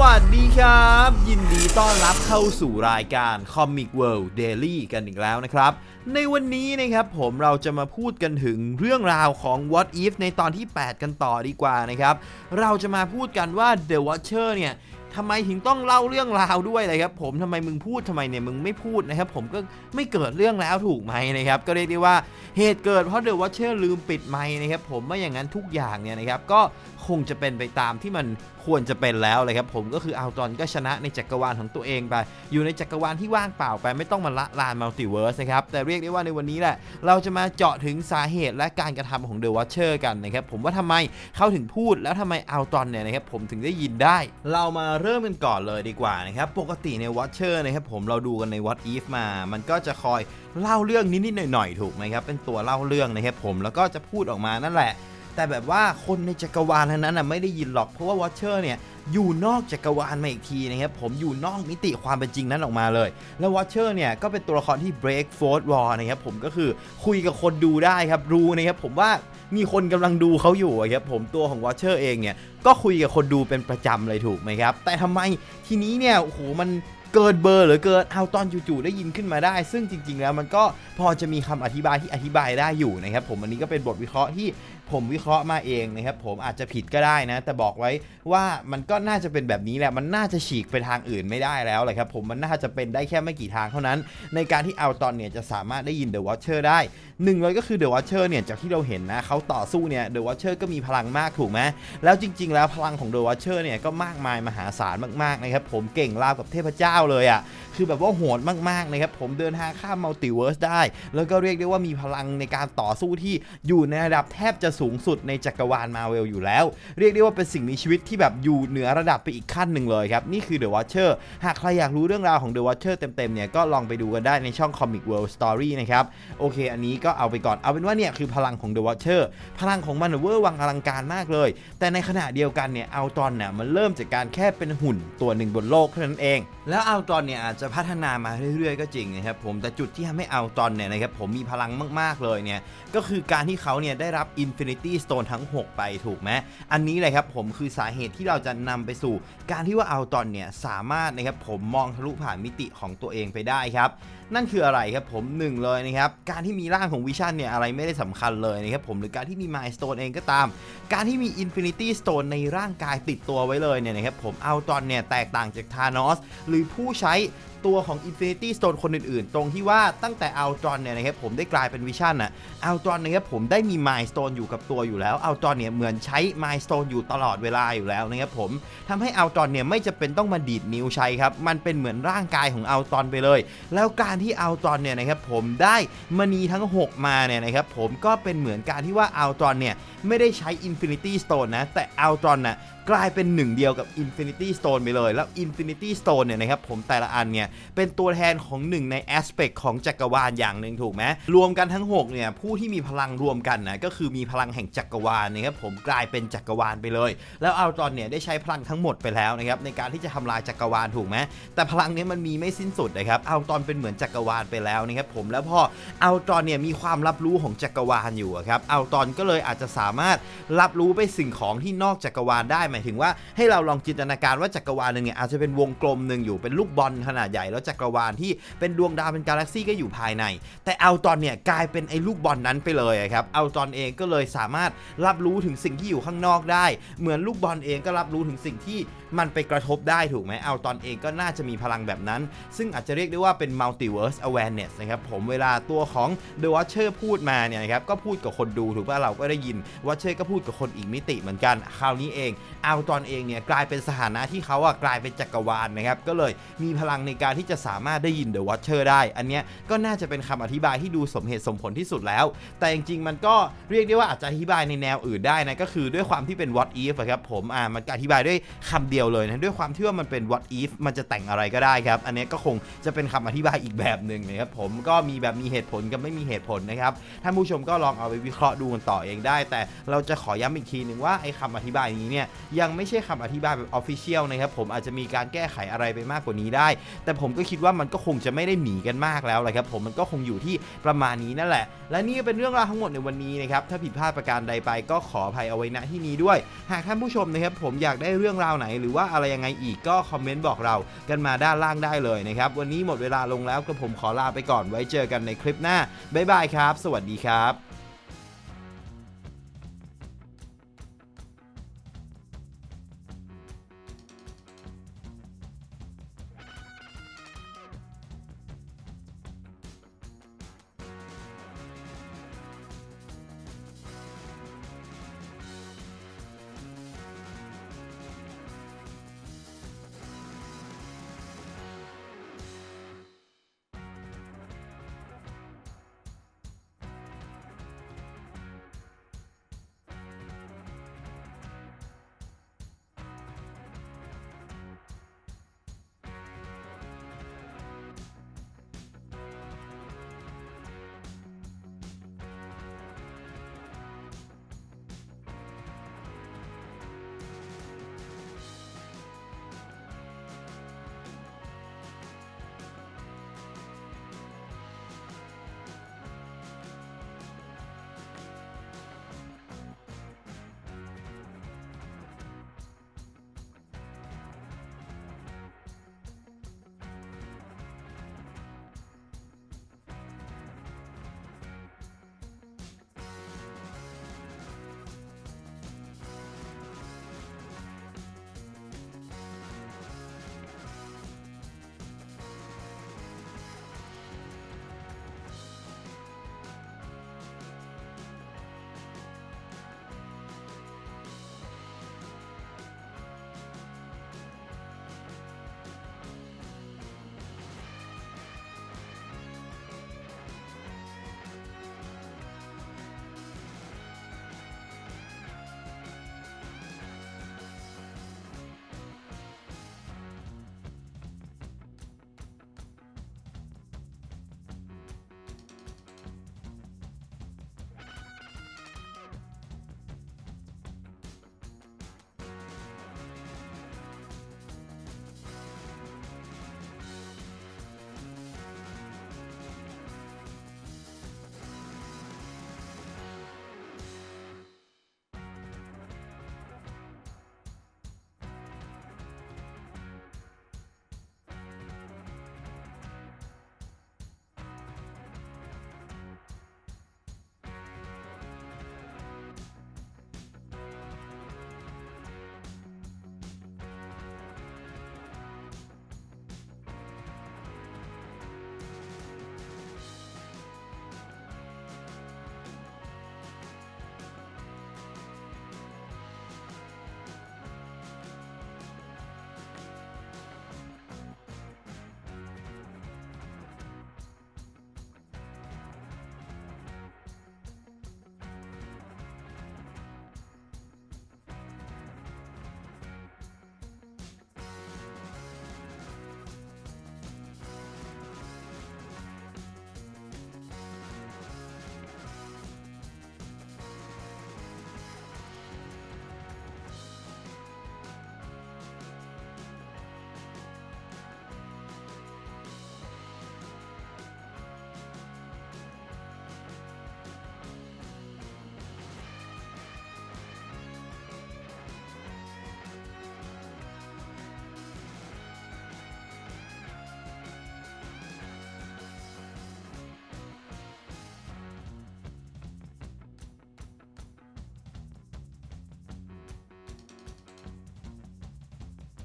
วัสดีครับ ยินดีต้อนรับเข้าสู่รายการ Comic World Daily กันอีกแล้วนะครับ ในวันนี้นะครับผมเราจะมาพูดกันถึงเรื่องราวของ What If ในตอนที่ 8 กันต่อดีกว่านะครับ เราจะมาพูดกันว่า The Watcher เนี่ย ทำไมถึงต้องเล่าเรื่องราวด้วยเลยครับผมทำไมมึงพูดทำไมเนี่ยมึงไม่พูดนะครับผมก็ไม่เกิดเรื่องแล้วถูกไหมนะครับก็เรียกได้ว่าเหตุเกิดเพราะ The Watcher ลืมปิดไมค์นะครับผมไม่อย่างนั้นทุกอย่างเนี่ยนะครับก็คงจะเป็นไปตามที่มันควรจะเป็นแล้วเลยครับผมก็คืออัลตอนก็ชนะในจักรวาลของตัวเองไป อยู่ในจักรวาลที่ว่างเปล่าไปไม่ต้องมาละลานมัลติเวิร์สนะครับแต่เรียกได้ว่าในวันนี้แหละ เราจะมาเจาะถึงสาเหตุและการกระทำของเดอะว t เชอร์กันนะครับผมว่าทำไมเขาถึงพูดแล้วทำไมอัลตอนเนี่ยนะครับผมถึงได้ยินได้ เรามาเริ่มกันก่อนเลยดีกว่านะครับ ปกติในว t เชอร์นะครับผมเราดูกันใน What If มา มันก็จะคอยเล่าเรื่องนิดๆหน่อยๆถูกไหมครับ เป็นตัวเล่าเรื่องนะครับผมแล้วก็จะพูดออกมานั่นแหละ แต่แบบว่าคนในจักรวาลนั้นน่ะไม่ได้ยินหรอกเพราะว่าวอชเชอร์เนี่ยอยู่นอกจักรวาลมาอีกทีนะครับผมอยู่นอกมิติความเป็นจริงนั้นออกมาเลย แล้ววอชเชอร์เนี่ยก็เป็นตัวละครที่ break fourth wall นะครับผมก็คือคุยกับคนดูได้ครับรู้นะครับผมว่า มีคนกำลังดูเขาอยู่ครับผมตัวของวอชเชอร์เองเนี่ยก็คุยกับคนดูเป็นประจำเลยถูกไหมครับ แต่ทำไมทีนี้เนี่ยโอ้โหมัน เกินเบอร์หรือเกินเอาตอนจู่ๆได้ยินขึ้นมาได้ ซึ่งจริง ๆ แล้วมันก็พอจะมีคำอธิบายที่อธิบายได้อยู่นะครับผมอันนี้ก็เป็นบทวิเคราะห์ที่ผมวิเคราะห์มาเองนะครับผมอาจจะผิดก็ได้นะ แต่บอกไว้ว่ามันก็น่าจะเป็นแบบนี้แหละมันน่าจะฉีกไปทางอื่นไม่ได้แล้วแหละครับผมมันน่าจะเป็นได้แค่ไม่กี่ทางเท่านั้น ในการที่เอาตอนเนี่ยจะสามารถได้ยิน The Watcher ได้หนึ่งเลยก็คือ The Watcher เนี่ยจากที่เราเห็นนะเขาต่อสู้เนี่ย The Watcher ก็มีพลังมากถูกไหมแล้วจริง ๆ แล้วพลังของ The Watcher เนี่ยก็มากมายมหาศาลมากๆนะครับผมเก่งราวกับเทพเจ้าเลยอะ่ะคือแบบว่าโหดมากๆนะครับผมเดินทางข้ามมัลติเวิร์สได้ แล้วก็เรียกได้ว่ามีพลังในการต่อสู้ที่อยู่ในระดับแทบจะสูงสุดในจักรวาลมาเวลอยู่แล้ว เรียกได้ว่าเป็นสิ่งมีชีวิตที่แบบอยู่เหนือระดับไปอีกขั้นหนึ่งเลยครับ นี่คือ The Watcher หากใครอยากรู้เรื่องราวของ The Watcher เต็มๆเนี่ยก็ลองไปดูกันได้ในช่อง Comic World Story นะครับ โอเค อันนี้ก็เอาไปก่อนเอาเป็นว่าเนี่ยคือพลังของ The Watcher พลังของมันเวอร์วังอลังการมากเลย แต่ในขณะเดียวกันเนี่ยเอาตอนเนี่ยมันเริ่มจากการแค่เป็นหุ่นตัวหนึ่งบนโลกเท่านั้นเอง แล้วอาตอนเนี่ยอาจจะพัฒนามาเรื่อยๆก็จริงนะครับผมแต่จุดที่ทำให้เอาตอนเนี่ยนะครับผมมีพลังมากๆเลยเนี่ยก็คือการที่เขาเนี่ยได้รับ Infinity Stone ทั้ง 6 ไปถูกไหมอันนี้เลยครับผมคือสาเหตุที่เราจะนำไปสู่ การที่ว่าเอาตอนเนี่ยสามารถนะครับผมมองทะลุผ่านมิติของตัวเองไปได้ครับนั่นคืออะไรครับผมหนึ่งเลยนะครับการที่มีร่างของวิชั่นเนี่ยอะไรไม่ได้สำคัญเลยนะครับผมหรือการที่มี Mind Stone เองก็ตาม การที่มี Infinity Stone ในร่างกายติดตัวไว้เลยเนี่ยนะครับผมเอาตอนเนี่ยแตกต่างจากธานอสหรือผูผู้ใช้ ตัวของ Infinity Stone คนอื่นๆ ตรงที่ว่าตั้งแต่อัลตรอนเนี่ยนะครับผมได้กลายเป็นวิชั่นอะอัลตรอนนะครับผมได้มี Mind Stone อยู่กับตัวอยู่แล้วอัลตรอนเนี่ยเหมือนใช้ Mind Stone อยู่ตลอดเวลาอยู่แล้วนะครับผมทำให้อัลตรอนเนี่ยไม่จะเป็นต้องมาดีดนิ้วใช้ครับ มันเป็นเหมือนร่างกายของอัลตรอนไปเลย แล้วการที่อัลตรอนเนี่ยนะครับผมได้มณีทั้ง 6 มาเนี่ยนะครับผมก็เป็นเหมือนการที่ว่าอัลตรอนเนี่ยไม่ได้ใช้ Infinity Stone นะแต่อัลตรอนน่ะกลายเป็นหนึ่งเดียวกับ Infinity Stone ไปเลย แล้ว Infinity Stone เนี่ยนะครับผมแต่ละอันเนี่ยเป็นตัวแทนของหนึ่งใน aspect ของจักรวาลอย่างหนึ่งถูกไหมรวมกันทั้ง6เนี่ยผู้ที่มีพลังรวมกันนะก็คือมีพลังแห่งจักรวาลนะครับผมกลายเป็นจักรวาลไปเลย แล้วอัลตรอนเนี่ยได้ใช้พลังทั้งหมดไปแล้วนะครับในการที่จะทำลายจักรวาลถูกไหมแต่พลังนี้มันมีไม่สิ้นสุดนะครับอัลตรอนเป็นเหมือนจักรวาลไปแล้วนะครับผมแล้วพออัลตรอนเนี่ยมีความรับรู้ของจักรวาลอยู่ครับอัลตรอนก็เลยอาจจะสามารถรับรู้ไปสิ่งของที่นอกจักรวาลได้หมายถึงว่าให้เราลองจินตนาการว่าจักรวาลหนึ่งเนี่ยอาจจะเป็นวงกลมหนึ่งอยู่เป็นลูกบอลขนาดใหญ่แล้วจักรวาลที่เป็นดวงดาวเป็นกาแล็กซี่ก็อยู่ภายใน แต่อัลตอนเนี่ยกลายเป็นไอ้ลูกบอลนั้นไปเลยครับอัลตอนเองก็เลยสามารถรับรู้ถึงสิ่งที่อยู่ข้างนอกได้ เหมือนลูกบอลเองก็รับรู้ถึงสิ่งที่มันไปกระทบได้ถูกไหมเอัลตอนเองก็น่าจะมีพลังแบบนั้น ซึ่งอาจจะเรียกได้ว่าเป็น multiverse awareness นะครับผมเวลาตัวของ The Watcher พูดมาเนี่ยนะครับก็พูดกับคนดูถูกป่ะเราก็ได้ยิน Watcher ก็พูดกับคนอีกมิติเหมือนกัน คราวนี้เองเอัลตอนเองเนี่ยกลายเป็นสถานะที่เขาอะกลายเป็นจักรวาลนะครับก็เลยมีพลังในการที่จะสามารถได้ยิน The Watcher ได้ อันเนี้ยก็น่าจะเป็นคำอธิบายที่ดูสมเหตุสมผลที่สุดแล้ว แต่จริงๆ มันก็เรียกได้ว่าอาจจะอธิบายในแนวอื่นได้นะ ก็คือด้วยความที่เป็น what if ครับผมอ่ามันอธิบายด้วยคำเดียวเลยนะ ด้วยความที่ว่ามันเป็น what if มันจะแต่งอะไรก็ได้ครับ อันเนี้ยก็คงจะเป็นคำอธิบายอีกแบบหนึ่งนะครับผมก็มีแบบมีเหตุผลกับไม่มีเหตุผลนะครับท่านผู้ชมก็ลองเอาไปวิเคราะห์ดูกันต่อเองได้ แต่เราจะขอย้ำอีกทีหนึ่งว่าไอ้คำอธิบายนี้เนี่ยยังไม่ใช่คำอธิบายแบบออฟฟิเชียลนะครับผมอาจจะมีการแก้ไขอะไรไปมากกว่านี้ได้ แต่ผมก็คิดว่ามันก็คงจะไม่ได้หนีกันมากแล้วแหละครับผมมันก็คงอยู่ที่ประมาณนี้นั่นแหละ และนี่ก็เป็นเรื่องราวทั้งหมดในวันนี้นะครับถ้าผิดพลาดประการใดไปก็ขออภัยเอาไว้ณที่นี้ด้วย หากท่านผู้ชมนะครับผมอยากได้เรื่องราวไหน หรือว่าอะไรยังไงอีกก็คอมเมนต์บอกเรากันมาด้านล่างได้เลยนะครับวันนี้หมดเวลาลงแล้วกระผมขอลาไปก่อนไว้เจอกันในคลิปหน้าบ๊ายบายครับ สวัสดีครับ